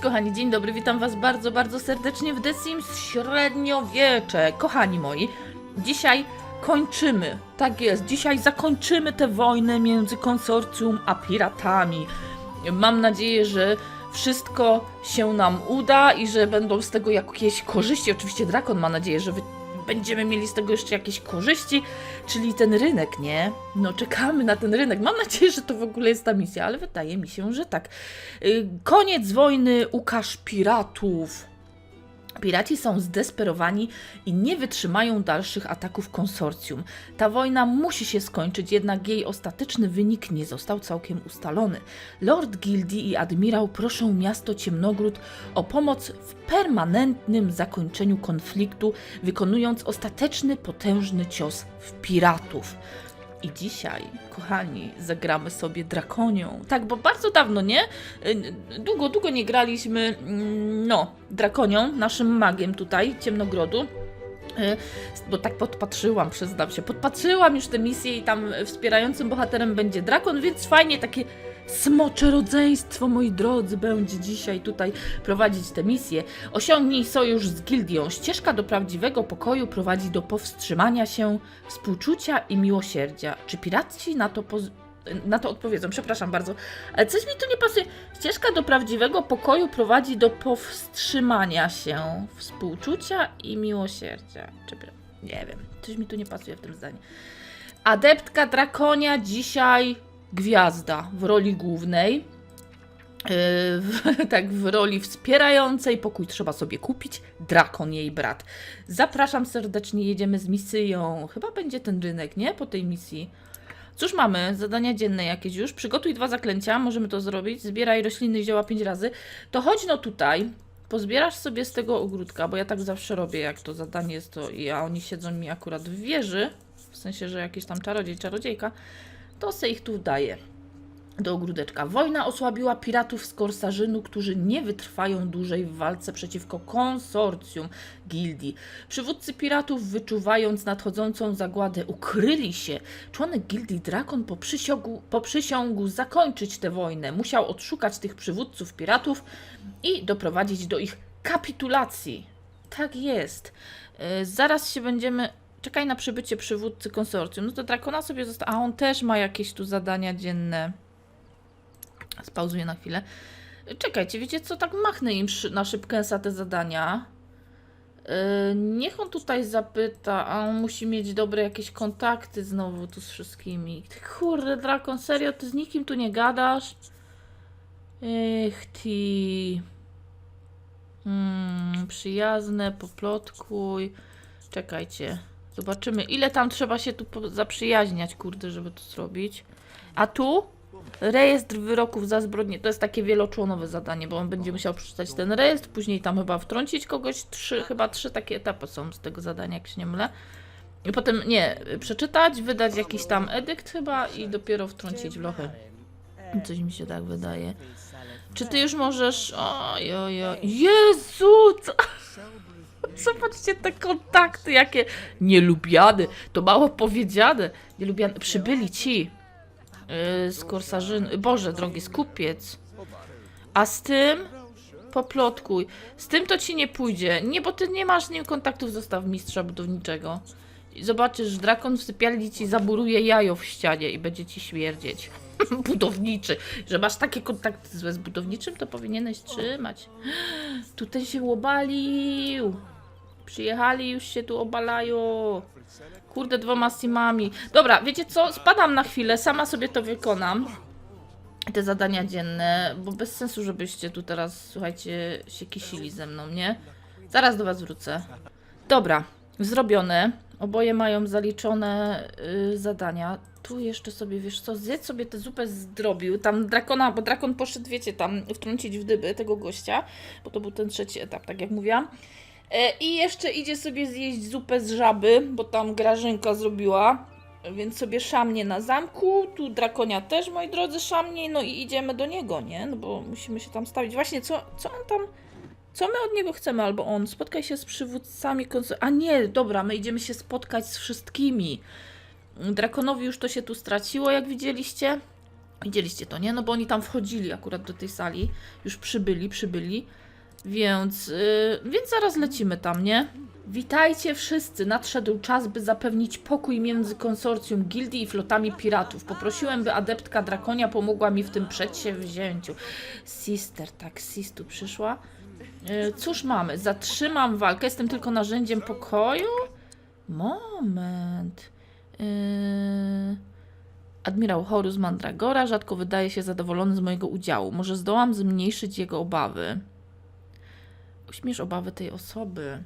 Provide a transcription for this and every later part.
Kochani, dzień dobry, witam was bardzo, bardzo serdecznie w The Sims Średniowiecze. Kochani moi, dzisiaj kończymy, tak jest, dzisiaj zakończymy tę wojnę między konsorcjum a piratami. Mam nadzieję, że wszystko się nam uda i że będą z tego jakieś korzyści. Oczywiście Drakon ma nadzieję, że wy będziemy mieli z tego jeszcze jakieś korzyści, czyli ten rynek, nie? No czekamy na ten rynek. Mam nadzieję, że to w ogóle jest ta misja, ale wydaje mi się, że tak. Y, Koniec wojny, ukaż piratów. Piraci są zdesperowani i nie wytrzymają dalszych ataków konsorcjum. Ta wojna musi się skończyć, jednak jej ostateczny wynik nie został całkiem ustalony. Lord Gildii i admirał proszą miasto Ciemnogród o pomoc w permanentnym zakończeniu konfliktu, wykonując ostateczny, potężny cios w piratów. I dzisiaj, kochani, zagramy sobie Drakonią. Tak, bo bardzo dawno, nie? Y, Długo, długo nie graliśmy, mm, no, Drakonią, naszym magiem tutaj, Ciemnogrodu. Y, Bo tak podpatrzyłam, przyznam się. Podpatrzyłam już tę misję i tam wspierającym bohaterem będzie Drakon, więc fajnie takie smocze rodzeństwo, moi drodzy, będzie dzisiaj tutaj prowadzić tę misję. Osiągnij sojusz z gildią. Ścieżka do prawdziwego pokoju prowadzi do powstrzymania się, współczucia i miłosierdzia. Czy piraci na to na to odpowiedzą, przepraszam bardzo, ale coś mi tu nie pasuje. Ścieżka do prawdziwego pokoju prowadzi do powstrzymania się, współczucia i miłosierdzia. Czy nie wiem, coś mi tu nie pasuje w tym zdaniu. Adeptka Drakonia dzisiaj gwiazda w roli głównej. Yy, w, tak, w roli wspierającej. Pokój trzeba sobie kupić. Drakon, jej brat. Zapraszam serdecznie, jedziemy z misją. Chyba będzie ten rynek, nie? Po tej misji. Cóż mamy? Zadania dzienne jakieś już. Przygotuj dwa zaklęcia, możemy to zrobić. Zbieraj rośliny i zioła pięć razy. To chodź no tutaj. Pozbierasz sobie z tego ogródka, bo ja tak zawsze robię, jak to zadanie jest to a oni siedzą mi akurat w wieży, w sensie, że jakiś tam czarodziej, czarodziejka, to se ich tu daję do ogródeczka. Wojna osłabiła piratów z Korsarzynu, którzy nie wytrwają dłużej w walce przeciwko konsorcjum gildii. Przywódcy piratów, wyczuwając nadchodzącą zagładę, ukryli się. Członek gildii Drakon poprzysiągł, poprzysiągł zakończyć tę wojnę. Musiał odszukać tych przywódców piratów i doprowadzić do ich kapitulacji. Tak jest. Yy, zaraz się będziemy. Czekaj na przybycie przywódcy konsorcjum. No to Drakona sobie została. A on też ma jakieś tu zadania dzienne. Spauzuję na chwilę. Czekajcie, wiecie co? Tak machnę im na szybkęsa te zadania. Yy, niech on tutaj zapyta, a on musi mieć dobre jakieś kontakty znowu tu z wszystkimi. Kurde, Drakon, serio? Ty z nikim tu nie gadasz? Ech, ty. Hmm, przyjazne, poplotkuj. Czekajcie. Zobaczymy, ile tam trzeba się tu zaprzyjaźniać, kurde, żeby to zrobić. A tu? Rejestr wyroków za zbrodnie. To jest takie wieloczłonowe zadanie, bo on będzie musiał przeczytać ten rejestr, później tam chyba wtrącić kogoś. Trzy, chyba trzy takie etapy są z tego zadania, jak się nie mylę. I potem, nie, przeczytać, wydać jakiś tam edykt chyba i dopiero wtrącić w lochy. Coś mi się tak wydaje. Czy ty już możesz... Oj, oj, oj. Jezu! Co... Zobaczcie te kontakty, jakie nielubiane. To mało powiedziane. Nielubiane. Przybyli ci yy, z Korsarzyny. Boże, drogi, skupiec. A z tym poplotkuj. Z tym to ci nie pójdzie. Nie, bo ty nie masz z nim kontaktów, zostaw mistrza budowniczego. I zobaczysz, drakon w sypialni ci zaburuje jajo w ścianie i będzie ci śmierdzieć. Budowniczy. Że masz takie kontakty złe z budowniczym, to powinieneś trzymać. Tutaj się łobalił. Przyjechali, już się tu obalają. Kurde, dwoma simami. Dobra, wiecie co? Spadam na chwilę, sama sobie to wykonam. Te zadania dzienne, bo bez sensu, żebyście tu teraz, słuchajcie, się kisili ze mną, nie? Zaraz do was wrócę. Dobra, zrobione. Oboje mają zaliczone y, zadania. Tu jeszcze sobie, wiesz co, zjedz sobie tę zupę zdrobił. Tam drakona, bo drakon poszedł, wiecie, tam wtrącić w dyby tego gościa, bo to był ten trzeci etap, tak jak mówiłam. E, I jeszcze idzie sobie zjeść zupę z żaby, bo tam Grażynka zrobiła. Więc sobie szamnie na zamku. Tu drakonia też, moi drodzy, szamnie. No i idziemy do niego, nie? No bo musimy się tam stawić. Właśnie, co, co on tam. Co my od niego chcemy? Albo on. Spotkaj się z przywódcami konso- A nie, dobra, my idziemy się spotkać z wszystkimi. Drakonowi już to się tu straciło, jak widzieliście. Widzieliście to, nie? No bo oni tam wchodzili akurat do tej sali. Już przybyli, przybyli. Więc, yy, więc zaraz lecimy tam, nie? Witajcie wszyscy. Nadszedł czas, by zapewnić pokój między konsorcjum gildii i flotami piratów. Poprosiłem, by adeptka Drakonia pomogła mi w tym przedsięwzięciu. Sister, tak, Sis tu przyszła. Yy, cóż mamy? Zatrzymam walkę. Jestem tylko narzędziem pokoju? Moment. Yy... Admirał Horus Mandragora rzadko wydaje się zadowolony z mojego udziału. Może zdołam zmniejszyć jego obawy. Uśmiesz obawy tej osoby.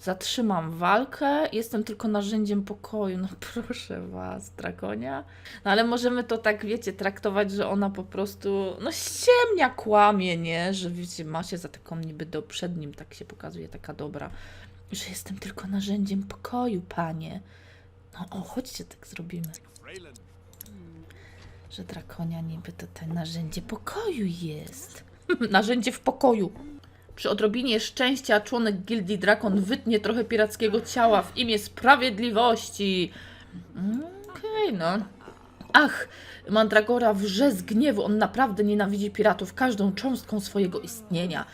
Zatrzymam walkę, jestem tylko narzędziem pokoju. No proszę was, drakonia. No ale możemy to tak, wiecie, traktować, że ona po prostu, no ściemnia, kłamie, nie? Że wiecie, ma się za taką niby do przed nim, tak się pokazuje, taka dobra. Że jestem tylko narzędziem pokoju, panie. No o, chodźcie, tak zrobimy. Że drakonia niby to ten narzędzie pokoju jest. narzędzie w pokoju. Przy odrobinie szczęścia członek gildii Drakon wytnie trochę pirackiego ciała w imię sprawiedliwości. Okej, no. Ach, Mandragora wrze z gniewu. On naprawdę nienawidzi piratów każdą cząstką swojego istnienia.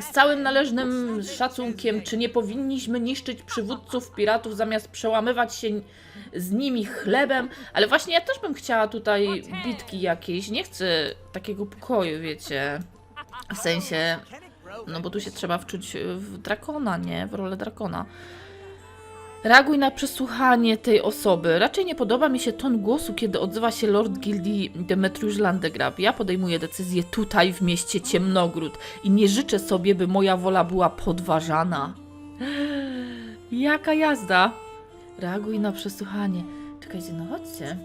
Z całym należnym szacunkiem, czy nie powinniśmy niszczyć przywódców piratów zamiast przełamywać się z nimi chlebem? Ale właśnie ja też bym chciała tutaj bitki jakiejś. Nie chcę takiego pokoju, wiecie. W sensie, no bo tu się trzeba wczuć w drakona, nie? W rolę drakona. Reaguj na przesłuchanie tej osoby. Raczej nie podoba mi się ton głosu, kiedy odzywa się Lord Gildii Demetriusz Landegrab. Ja podejmuję decyzję tutaj, w mieście Ciemnogród i nie życzę sobie, by moja wola była podważana. Jaka jazda! Reaguj na przesłuchanie. Czekajcie, no chodźcie.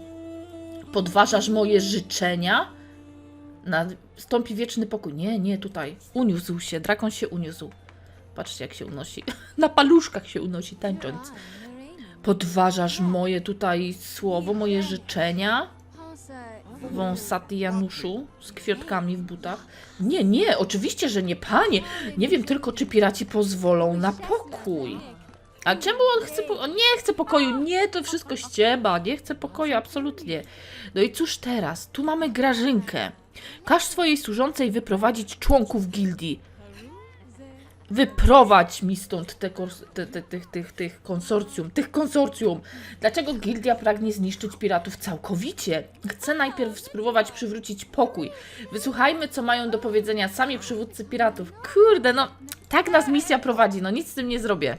Podważasz moje życzenia? Nastąpi wieczny pokój. Nie, nie, tutaj. Uniósł się, drakon się uniósł. Patrzcie, jak się unosi. Na paluszkach się unosi, tańcząc. Podważasz moje tutaj słowo, moje życzenia? Wąsaty Januszu z kwiatkami w butach. Nie, nie, oczywiście, że nie, panie. Nie wiem tylko, czy piraci pozwolą na pokój. A czemu on chce. Po- on nie chce pokoju. Nie, to wszystko ściema. Nie chce pokoju, absolutnie. No i cóż teraz? Tu mamy Grażynkę. Każ swojej służącej wyprowadzić członków gildii. Wyprowadź mi stąd te, te, te, tych, tych, tych konsorcjum, tych konsorcjum. Dlaczego gildia pragnie zniszczyć piratów całkowicie? Chcę najpierw spróbować przywrócić pokój. Wysłuchajmy, co mają do powiedzenia sami przywódcy piratów. Kurde, no, tak nas misja prowadzi, no nic z tym nie zrobię.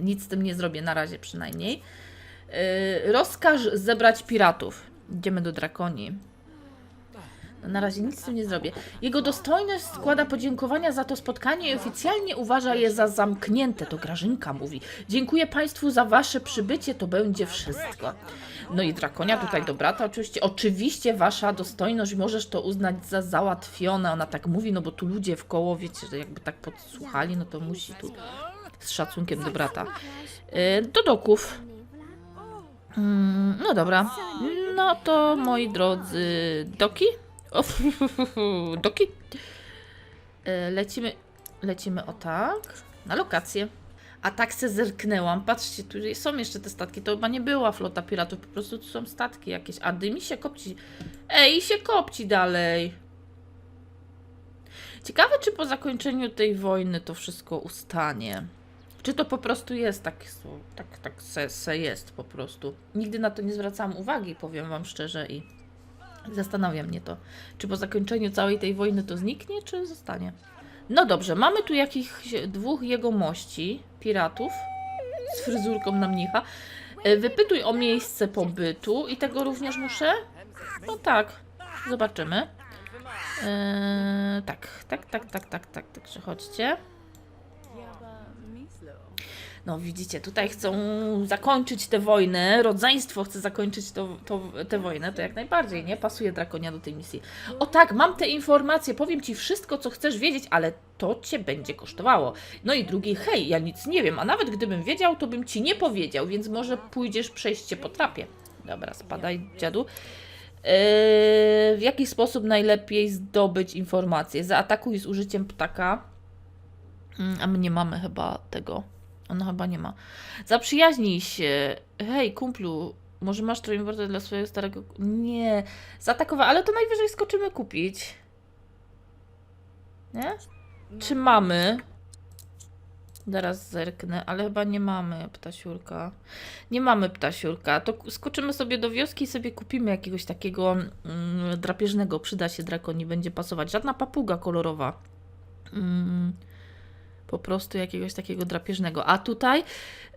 Nic z tym nie zrobię, na razie przynajmniej. Yy, rozkaż zebrać piratów. Idziemy do Drakonii. Na razie nic z tym nie zrobię. Jego dostojność składa podziękowania za to spotkanie i oficjalnie uważa je za zamknięte. To Grażynka mówi. Dziękuję Państwu za Wasze przybycie, to będzie wszystko. No i Drakonia tutaj do brata oczywiście. Oczywiście Wasza dostojność możesz to uznać za załatwione. Ona tak mówi, no bo tu ludzie w koło, wiecie, że jakby tak podsłuchali, no to musi tu z szacunkiem do brata. Yy, do doków. Mm, no dobra. No to moi drodzy, doki? Doki? E, Lecimy, lecimy o tak, na lokację. A tak se zerknęłam, patrzcie, tu są jeszcze te statki, to chyba nie była flota piratów, po prostu tu są statki jakieś, a dymi się kopci. Ej, się kopci dalej. Ciekawe, czy po zakończeniu tej wojny to wszystko ustanie. Czy to po prostu jest tak, tak, tak se, se jest po prostu. Nigdy na to nie zwracałam uwagi, powiem wam szczerze i zastanawia mnie to. Czy po zakończeniu całej tej wojny to zniknie, czy zostanie? No dobrze, mamy tu jakichś dwóch jegomości, piratów, z fryzurką na mnicha. E, Wypytuj o miejsce pobytu i tego również muszę? No tak, zobaczymy. Eee, tak, tak, tak, tak, tak, tak, także chodźcie. No widzicie, tutaj chcą zakończyć tę wojnę, rodzeństwo chce zakończyć to, to, tę wojnę, to jak najbardziej, nie? Pasuje Drakonia do tej misji. O tak, mam te informacje, powiem Ci wszystko, co chcesz wiedzieć, ale to Cię będzie kosztowało. No i drugi, hej, ja nic nie wiem, a nawet gdybym wiedział, to bym Ci nie powiedział, więc może pójdziesz przejście po trapie. Dobra, spadaj, dziadu. Eee, w jaki sposób najlepiej zdobyć informacje? Zaatakuj z użyciem ptaka. Mm, A my nie mamy chyba tego. Ona chyba nie ma. Zaprzyjaźnij się. Hej, kumplu. Może masz trójmordę dla swojego starego... Nie, zaatakowa, ale to najwyżej skoczymy kupić. Nie? Czy mamy? Zaraz zerknę, ale chyba nie mamy ptasiurka. Nie mamy ptasiurka. To skoczymy sobie do wioski i sobie kupimy jakiegoś takiego mm, drapieżnego. Przyda się drakoni, będzie pasować. Żadna papuga kolorowa. Mm, po prostu jakiegoś takiego drapieżnego. A tutaj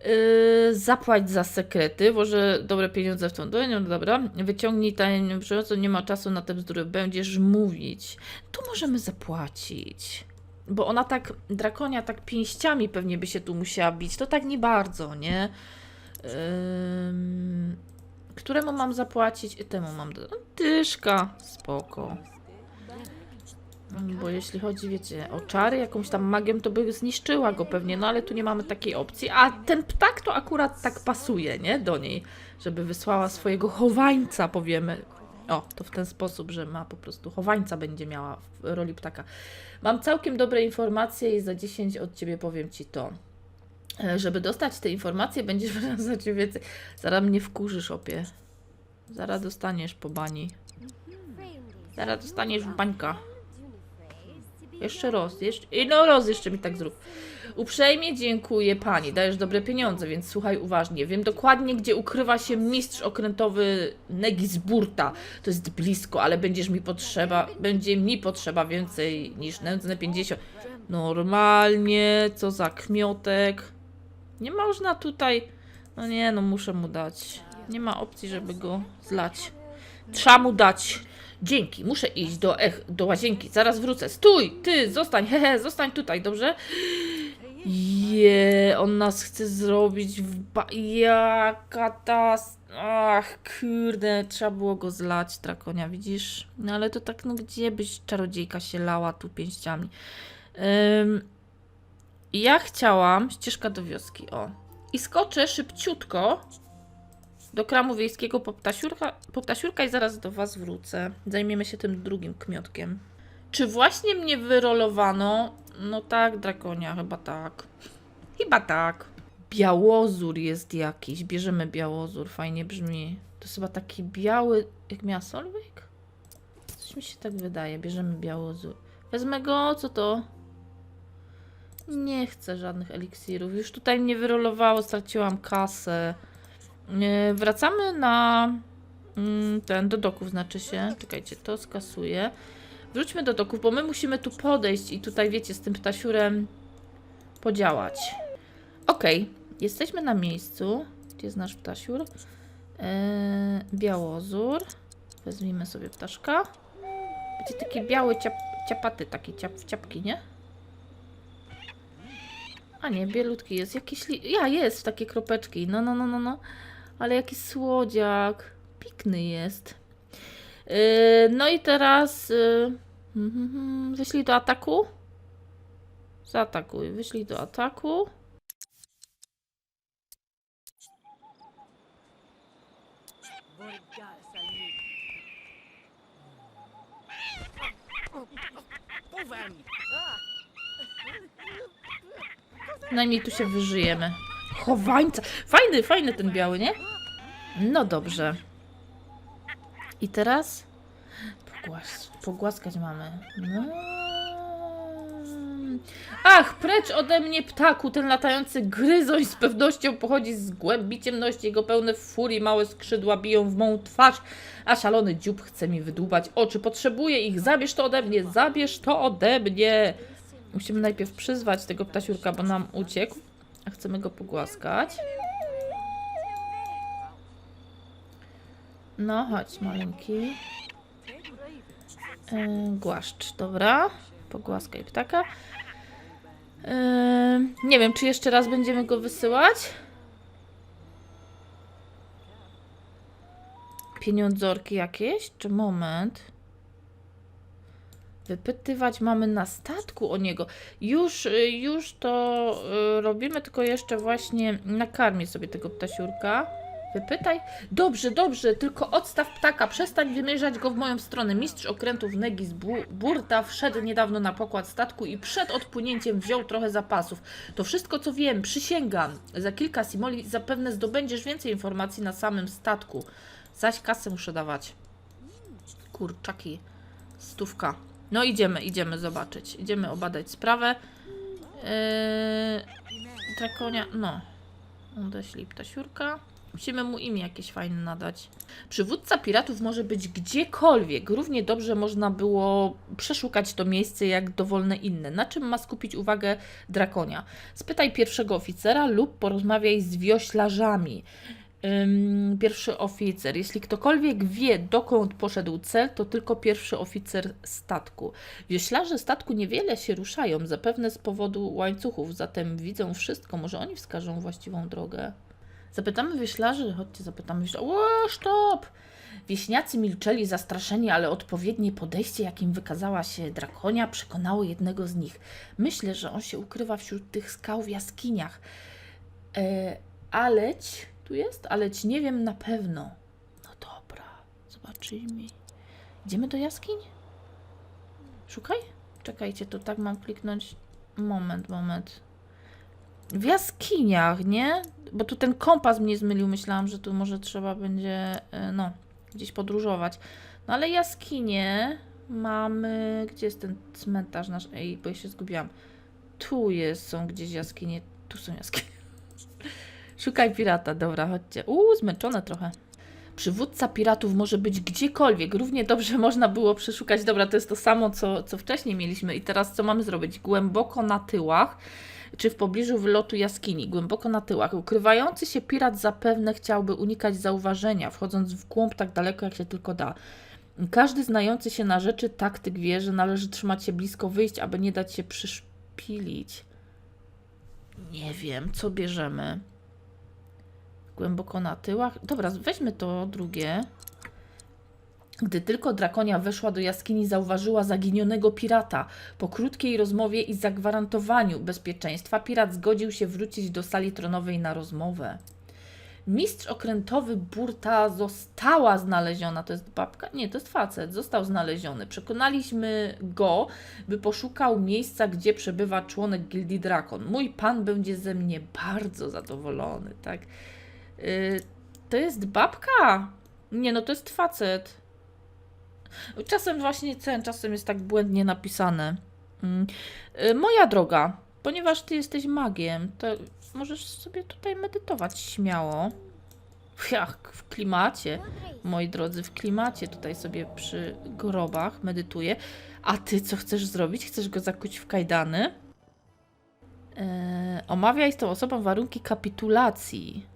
yy, zapłać za sekrety, włożę dobre pieniądze w tą do no dobra. Wyciągnij tajemnicę, przychodzą, nie ma czasu na te bzdury, będziesz mówić. Tu możemy zapłacić. Bo ona tak, drakonia tak pięściami pewnie by się tu musiała bić, to tak nie bardzo, nie? Ym, któremu mam zapłacić? Temu mam. do- Dyszka, spoko. Bo jeśli chodzi, wiecie, o czary, jakąś tam magią, to by zniszczyła go pewnie, no ale tu nie mamy takiej opcji. A ten ptak to akurat tak pasuje, nie? Do niej, żeby wysłała swojego chowańca, powiemy. O, to w ten sposób, że ma po prostu chowańca będzie miała w roli ptaka. Mam całkiem dobre informacje i za 10 od ciebie powiem ci to. E, Żeby dostać te informacje, będziesz wracać więcej. Zaraz mnie wkurzysz, opie. Zaraz dostaniesz po bani. Zaraz dostaniesz bańka. Jeszcze raz, jeszcze, no raz jeszcze mi tak zrób. Uprzejmie dziękuję pani, dajesz dobre pieniądze, więc słuchaj uważnie. Wiem dokładnie, gdzie ukrywa się mistrz okrętowy Negisburta. To jest blisko, ale będziesz mi potrzeba, będzie mi potrzeba więcej niż nędzne 50. Normalnie, co za kmiotek. Nie można tutaj, no nie, no muszę mu dać. Nie ma opcji, żeby go zlać. Trzeba mu dać. Dzięki, muszę iść do, ech, do łazienki, zaraz wrócę. Stój, ty, zostań, hehe, zostań tutaj, dobrze? Je, on nas chce zrobić w ba... Jaka ta... Ach, kurde, trzeba było go zlać, Drakonia, widzisz? No ale to tak, no gdzie byś czarodziejka się lała tu pięściami? Ja chciałam... Ścieżka do wioski, o. I skoczę szybciutko do kramu wiejskiego po ptasiurka, po ptasiurka i zaraz do Was wrócę. Zajmiemy się tym drugim kmiotkiem. Czy właśnie mnie wyrolowano? No tak, Drakonia, chyba tak. Chyba tak. Białozór jest jakiś. Bierzemy białozór, fajnie brzmi. To jest chyba taki biały, jak miała Solveig? Coś mi się tak wydaje. Bierzemy białozór. Wezmę go, co to? Nie chcę żadnych eliksirów. Już tutaj mnie wyrolowało, straciłam kasę. E, Wracamy na mm, ten, do doków znaczy się. Czekajcie, to skasuję. Wróćmy do doków, bo my musimy tu podejść i tutaj, wiecie, z tym ptasiurem podziałać. Okej, jesteśmy na miejscu. Gdzie jest nasz ptasiur? E, białozór. Wezmijmy sobie ptaszka. Będzie takie białe ciap, ciapaty, takie ciap, ciapki, nie? A nie, bielutki jest. Jakiś. Ja, jest, takie kropeczki. No, no, no, no, no. Ale jaki słodziak. Pikny jest. Yy, no i teraz yy, mhm, wyślij do ataku. Zaatakuj. Wyślij do ataku. Najmniej tu się wyżyjemy. Chowańca. Fajny, fajny ten biały, nie? No dobrze. I teraz pogłas pogłaskać mamy. No. Ach, precz ode mnie ptaku, ten latający gryzoń z pewnością pochodzi z głębi ciemności, jego pełne furii, małe skrzydła biją w mą twarz, a szalony dziób chce mi wydłubać oczy. Potrzebuję ich, zabierz to ode mnie, zabierz to ode mnie. Musimy najpierw przyzwać tego ptasiurka, bo nam uciekł, a chcemy go pogłaskać. No, chodź, maleńki. Yy, głaszcz, dobra. Pogłaskaj ptaka. Yy, nie wiem, czy jeszcze raz będziemy go wysyłać? Pieniądzorki jakieś? Czy moment? Wypytywać mamy na statku o niego. Już, y, już to y, robimy, tylko jeszcze właśnie nakarmię sobie tego ptasiurka. Wypytaj. Dobrze, dobrze, tylko odstaw ptaka, przestań wymierzać go w moją stronę. Mistrz okrętów Negis Bu- Burta wszedł niedawno na pokład statku i przed odpłynięciem wziął trochę zapasów. To wszystko, co wiem, przysięgam. Za kilka simoli zapewne zdobędziesz więcej informacji na samym statku. Zaś kasę muszę dawać. Kurczaki. Stówka. No idziemy, idziemy zobaczyć. Idziemy obadać sprawę. Yy... Drakonia, no. Odeślij ptasiurka. Musimy mu imię jakieś fajne nadać. Przywódca piratów może być gdziekolwiek. Równie dobrze można było przeszukać to miejsce jak dowolne inne. Na czym ma skupić uwagę Drakonia? Spytaj pierwszego oficera lub porozmawiaj z wioślarzami. Pierwszy oficer. Jeśli ktokolwiek wie, dokąd poszedł cel, to tylko pierwszy oficer statku. Wioślarze statku niewiele się ruszają, zapewne z powodu łańcuchów, zatem widzą wszystko. Może oni wskażą właściwą drogę. Zapytamy wioślarzy, chodźcie, zapytamy wioślarzy. O, stop! Wieśniacy milczeli zastraszeni, ale odpowiednie podejście, jakim wykazała się drakonia, przekonało jednego z nich. Myślę, że on się ukrywa wśród tych skał w jaskiniach. E, Aleć tu jest? Aleć nie wiem na pewno. No dobra, zobaczymy. Idziemy do jaskiń? Szukaj? Czekajcie, to tak mam kliknąć. Moment, moment. W jaskiniach, nie? Bo tu ten kompas mnie zmylił. Myślałam, że tu może trzeba będzie, e, no, gdzieś podróżować. No ale jaskinie mamy... Gdzie jest ten cmentarz nasz? Ej, bo ja się zgubiłam. Tu jest, są gdzieś jaskinie. Tu są jaskinie. Szukaj pirata, dobra, chodźcie. Uuu, zmęczone trochę. Przywódca piratów może być gdziekolwiek. Równie dobrze można było przeszukać. Dobra, to jest to samo, co, co wcześniej mieliśmy. I teraz co mamy zrobić? Głęboko na tyłach, czy w pobliżu wylotu jaskini, głęboko na tyłach. Ukrywający się pirat zapewne chciałby unikać zauważenia, wchodząc w głąb tak daleko, jak się tylko da. Każdy znający się na rzeczy taktyk wie, że należy trzymać się blisko wyjść, aby nie dać się przyszpilić. Nie wiem, co bierzemy. Głęboko na tyłach. Dobra, weźmy to drugie. Gdy tylko drakonia weszła do jaskini, zauważyła zaginionego pirata. Po krótkiej rozmowie i zagwarantowaniu bezpieczeństwa, pirat zgodził się wrócić do sali tronowej na rozmowę. Mistrz okrętowy Burta została znaleziona. To jest babka? Nie, to jest facet. Został znaleziony. Przekonaliśmy go, by poszukał miejsca, gdzie przebywa członek gildii Drakon. Mój pan będzie ze mnie bardzo zadowolony, tak? Yy, to jest babka? Nie, no to jest facet. Czasem właśnie ten, czasem jest tak błędnie napisane. Mm. Yy, moja droga, ponieważ ty jesteś magiem, to możesz sobie tutaj medytować śmiało. Jak w klimacie, moi drodzy, w klimacie tutaj sobie przy grobach medytuję. A ty co chcesz zrobić? Chcesz go zakuć w kajdany? Yy, omawiaj z tą osobą warunki kapitulacji.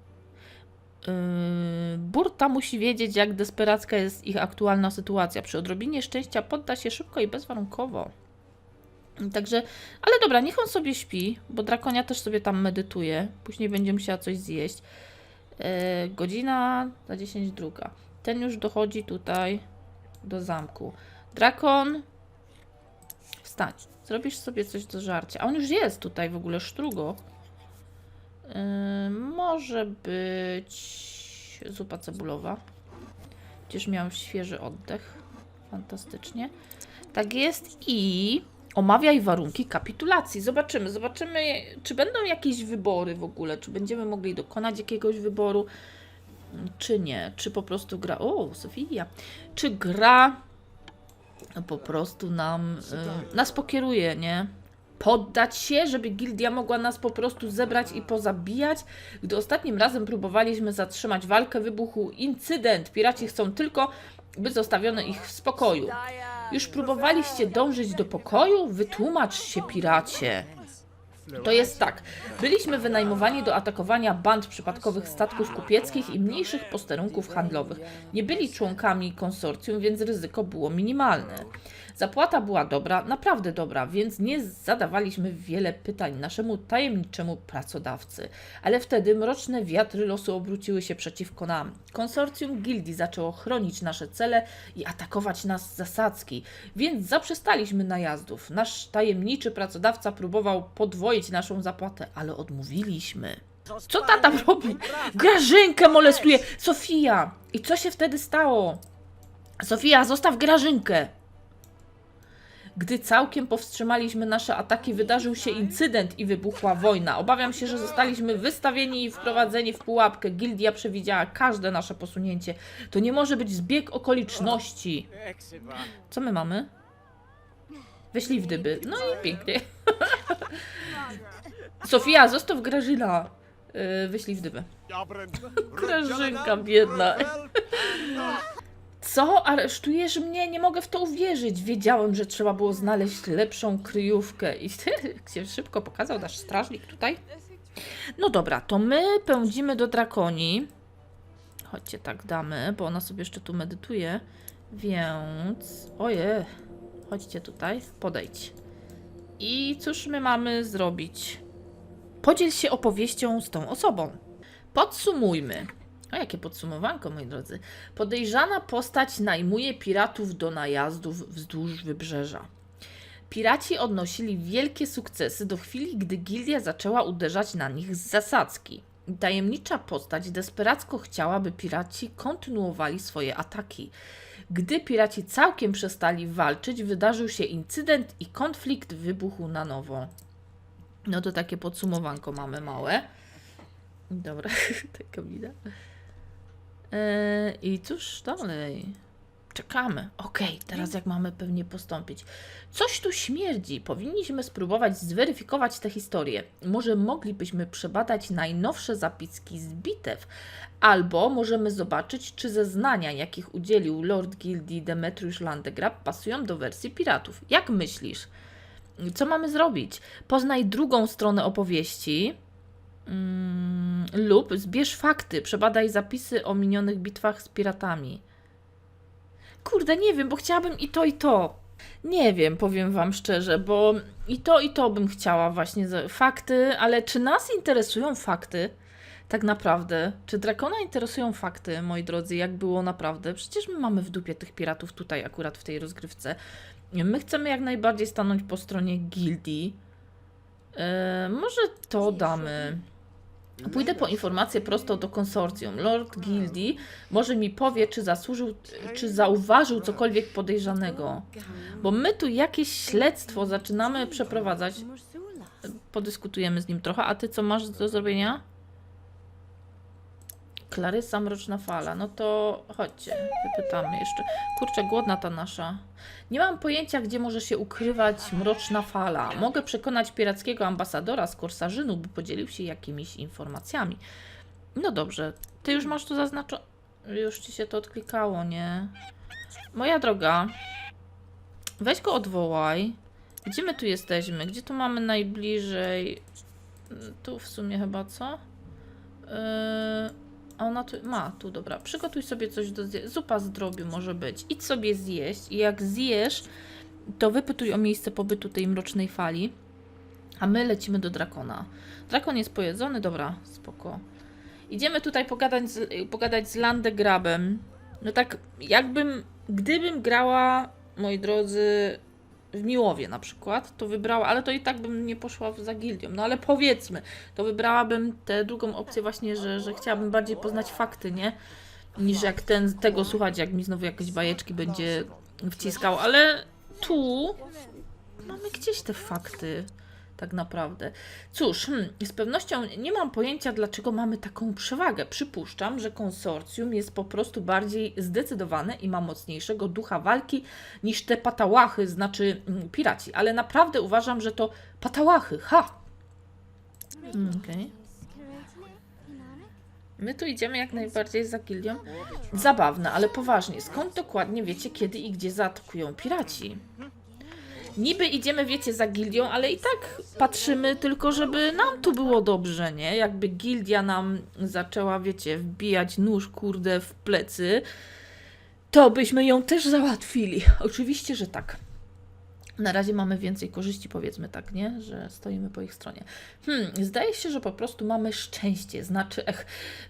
Yy, Burta musi wiedzieć, jak desperacka jest ich aktualna sytuacja. Przy odrobinie szczęścia podda się szybko i bezwarunkowo. Także, ale dobra, niech on sobie śpi, bo drakonia też sobie tam medytuje. Później będzie musiała coś zjeść. Yy, godzina za 10 druga. Ten już dochodzi tutaj do zamku. Drakon, wstań. Zrobisz sobie coś do żarcia. A on już jest tutaj w ogóle, sztrugo. Yy, może być zupa cebulowa. Przecież miał świeży oddech. Fantastycznie. Tak jest i omawiaj warunki kapitulacji. Zobaczymy, zobaczymy, czy będą jakieś wybory w ogóle, czy będziemy mogli dokonać jakiegoś wyboru, czy nie. Czy po prostu gra. O, Sofia. Czy gra po prostu nam y, nas pokieruje, nie? Poddać się, żeby gildia mogła nas po prostu zebrać i pozabijać. Gdy ostatnim razem próbowaliśmy zatrzymać walkę, wybuchł incydent. Piraci chcą tylko, by zostawiono ich w spokoju. Już próbowaliście dążyć do pokoju? Wytłumacz się, piracie. To jest tak. Byliśmy wynajmowani do atakowania band przypadkowych statków kupieckich i mniejszych posterunków handlowych. Nie byli członkami konsorcjum, więc ryzyko było minimalne. Zapłata była dobra, naprawdę dobra, więc nie zadawaliśmy wiele pytań naszemu tajemniczemu pracodawcy. Ale wtedy mroczne wiatry losu obróciły się przeciwko nam. Konsorcjum gildii zaczęło chronić nasze cele i atakować nas z zasadzki, więc zaprzestaliśmy najazdów. Nasz tajemniczy pracodawca próbował podwoić naszą zapłatę, ale odmówiliśmy. Co ta tam robi? Grażynkę molestuje! Sofia! I co się wtedy stało? Sofia, zostaw Grażynkę! Gdy całkiem powstrzymaliśmy nasze ataki, wydarzył się incydent i wybuchła wojna. Obawiam się, że zostaliśmy wystawieni i wprowadzeni w pułapkę. Gildia przewidziała każde nasze posunięcie. To nie może być zbieg okoliczności. Co my mamy? Wyślij w dyby. No i pięknie. Sofia, zostaw Grażyna. Yy, wyślij w dyby. Grażynka biedna. Co? Aresztujesz mnie? Nie mogę w to uwierzyć. Wiedziałem, że trzeba było znaleźć lepszą kryjówkę. I jak się szybko pokazał nasz strażnik tutaj. No dobra, to my pędzimy do Drakonii. Chodźcie, tak damy, bo ona sobie jeszcze tu medytuje. Więc... Oje, chodźcie tutaj, podejdź. I cóż my mamy zrobić? Podziel się opowieścią z tą osobą. Podsumujmy. O, jakie podsumowanko, moi drodzy. Podejrzana postać najmuje piratów do najazdów wzdłuż wybrzeża. Piraci odnosili wielkie sukcesy do chwili, gdy gildia zaczęła uderzać na nich z zasadzki. Tajemnicza postać desperacko chciała, by piraci kontynuowali swoje ataki. Gdy piraci całkiem przestali walczyć, wydarzył się incydent i konflikt wybuchł na nowo. No to takie podsumowanko mamy małe. Dobra, taka mina. Eee, I cóż dalej? Czekamy. Okej, teraz jak mamy pewnie postąpić? Coś tu śmierdzi. Powinniśmy spróbować zweryfikować tę historię. Może moglibyśmy przebadać najnowsze zapiski z bitew, albo możemy zobaczyć, czy zeznania, jakich udzielił Lord Gildii Demetrius Landegrab, pasują do wersji piratów. Jak myślisz? Co mamy zrobić? Poznaj drugą stronę opowieści. Mm, lub zbierz fakty, przebadaj zapisy o minionych bitwach z piratami. Kurde, nie wiem, bo chciałabym i to, i to. Nie wiem, powiem Wam szczerze, bo i to, i to bym chciała właśnie fakty, ale czy nas interesują fakty? Tak naprawdę. Czy Drakona interesują fakty, moi drodzy, jak było naprawdę? Przecież my mamy w dupie tych piratów tutaj, akurat w tej rozgrywce. My chcemy jak najbardziej stanąć po stronie gildii. Eee, może to damy. Pójdę po informację prosto do konsorcjum. Lord Gildii może mi powie, czy zasłużył, czy zauważył cokolwiek podejrzanego. Bo my tu jakieś śledztwo zaczynamy przeprowadzać. Podyskutujemy z nim trochę. A ty co masz do zrobienia? Klarysa Mroczna Fala. No to chodźcie, wypytamy jeszcze. Kurczę, głodna ta nasza. Nie mam pojęcia, gdzie może się ukrywać Mroczna Fala. Mogę przekonać pirackiego ambasadora z Korsarzynu, by podzielił się jakimiś informacjami. No dobrze, ty już masz tu zaznaczone. Już ci się to odklikało, nie? Moja droga, weź go odwołaj. Gdzie my tu jesteśmy? Gdzie tu mamy najbliżej? Tu w sumie chyba, co? Yy, a ona tu ma, tu dobra. Przygotuj sobie coś do zje- Zupa z drobiu może być. Idź sobie zjeść i jak zjesz, to wypytuj o miejsce pobytu tej mrocznej fali. A my lecimy do Drakona. Drakon jest pojedzony, dobra, spoko. Idziemy tutaj pogadać z, pogadać z Landegrabem. No tak, jakbym, gdybym grała, moi drodzy, w Miłowie na przykład, to wybrała, ale to i tak bym nie poszła za gildią. No ale powiedzmy, to wybrałabym tę drugą opcję właśnie, że, że chciałabym bardziej poznać fakty, nie? Niż jak ten, tego słuchać, jak mi znowu jakieś bajeczki będzie wciskał, ale tu mamy gdzieś te fakty. Tak naprawdę. Cóż, hmm, z pewnością nie mam pojęcia, dlaczego mamy taką przewagę. Przypuszczam, że konsorcjum jest po prostu bardziej zdecydowane i ma mocniejszego ducha walki niż te patałachy, znaczy mm, piraci. Ale naprawdę uważam, że to patałachy. Ha! Mm, Okej. My tu idziemy jak najbardziej za gildią. Zabawne, ale poważnie. Skąd dokładnie wiecie, kiedy i gdzie zaatakują piraci? Niby idziemy, wiecie, za gildią, ale i tak patrzymy tylko, żeby nam tu było dobrze, nie? Jakby gildia nam zaczęła, wiecie, wbijać nóż, kurde, w plecy, to byśmy ją też załatwili. Oczywiście, że tak. Na razie mamy więcej korzyści, powiedzmy tak, nie? Że stoimy po ich stronie. Hmm, zdaje się, że po prostu mamy szczęście. Znaczy, ech,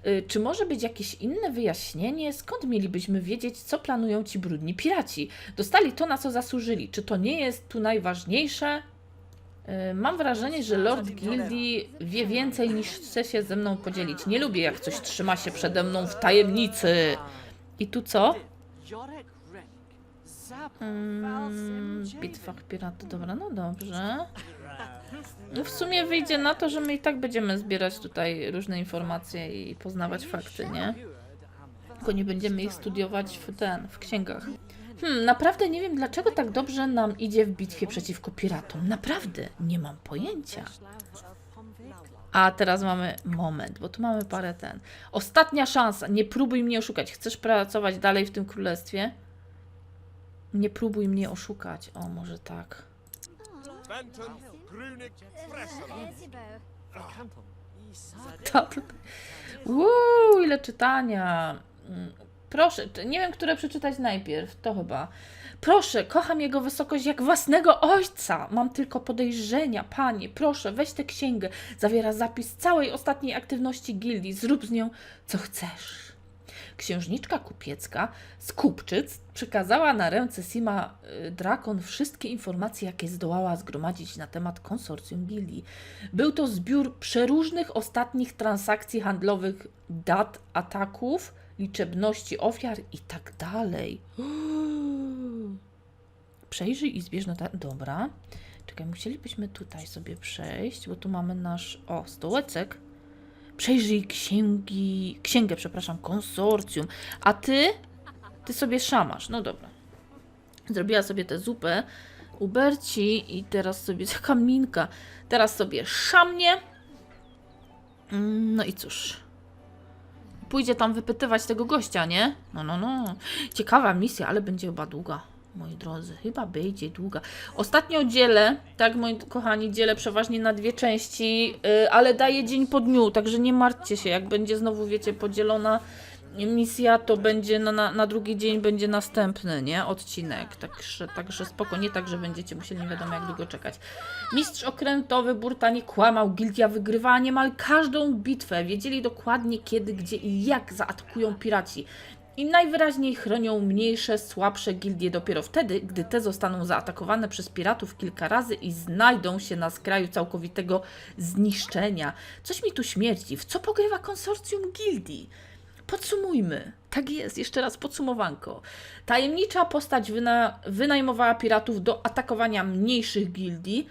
y, czy może być jakieś inne wyjaśnienie? Skąd mielibyśmy wiedzieć, co planują ci brudni piraci? Dostali to, na co zasłużyli. Czy to nie jest tu najważniejsze? Y, Mam wrażenie, że Lord Gildii wie więcej niż chce się ze mną podzielić. Nie lubię, jak coś trzyma się przede mną w tajemnicy. I tu co? Mm, bitwach piratów. Dobra, no dobrze. No w sumie wyjdzie na to, że my i tak będziemy zbierać tutaj różne informacje i poznawać fakty, nie? Tylko nie będziemy ich studiować w ten, w księgach. Hmm, naprawdę nie wiem, dlaczego tak dobrze nam idzie w bitwie przeciwko piratom. Naprawdę nie mam pojęcia. A teraz mamy moment, bo tu mamy parę ten. Ostatnia szansa. Nie próbuj mnie oszukać. Chcesz pracować dalej w tym królestwie? Nie próbuj mnie oszukać. O, może tak. Benton, Grunig, Fresseler. Ta, Uuu, ile czytania. Mm, Proszę, nie wiem, które przeczytać najpierw. To chyba. Proszę, kocham jego wysokość jak własnego ojca. Mam tylko podejrzenia, panie. Proszę, weź tę księgę. Zawiera zapis całej ostatniej aktywności gildii. Zrób z nią, co chcesz. Księżniczka kupiecka z Kupczyc przekazała na ręce Sima y, Drakon wszystkie informacje, jakie zdołała zgromadzić na temat konsorcjum gildii. Był to zbiór przeróżnych ostatnich transakcji handlowych, dat ataków, liczebności ofiar i tak dalej. Przejrzyj i zbierz nota... Dobra. Czekaj, musielibyśmy tutaj sobie przejść, bo tu mamy nasz... O, stołeczek. Przejrzyj księgi... Księgę, przepraszam, konsorcjum. A ty? Ty sobie szamasz. No dobra. Zrobiła sobie tę zupę. Uberci i teraz sobie taka minka. Teraz sobie szamnie. Mm, No i cóż. Pójdzie tam wypytywać tego gościa, nie? No, no, no. Ciekawa misja, ale będzie chyba długa, moi drodzy. Chyba będzie długa. Ostatnio dzielę, tak, moi kochani, dzielę przeważnie na dwie części, yy, ale daję dzień po dniu, także nie martwcie się. Jak będzie znowu, wiecie, podzielona misja, to będzie na, na, na drugi dzień będzie następny, nie? Odcinek. Także, także spoko, nie tak, że będziecie musieli nie wiadomo jak długo czekać. Mistrz okrętowy Burtani kłamał, gildia wygrywała niemal każdą bitwę. Wiedzieli dokładnie kiedy, gdzie i jak zaatakują piraci. I najwyraźniej chronią mniejsze, słabsze gildie dopiero wtedy, gdy te zostaną zaatakowane przez piratów kilka razy i znajdą się na skraju całkowitego zniszczenia. Coś mi tu śmierci. W co pogrywa konsorcjum gildii? Podsumujmy. Tak jest, jeszcze raz podsumowanko. Tajemnicza postać wyna wynajmowała piratów do atakowania mniejszych gildii.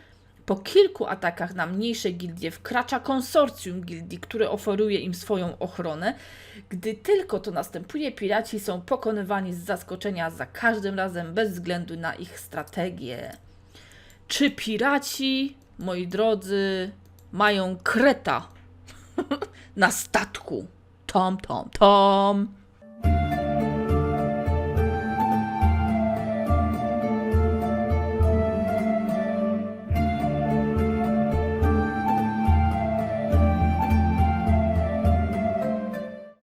Po kilku atakach na mniejsze gildie wkracza konsorcjum gildii, które oferuje im swoją ochronę. Gdy tylko to następuje, piraci są pokonywani z zaskoczenia za każdym razem bez względu na ich strategię. Czy piraci, moi drodzy, mają kreta na statku? Tom, tom, tom.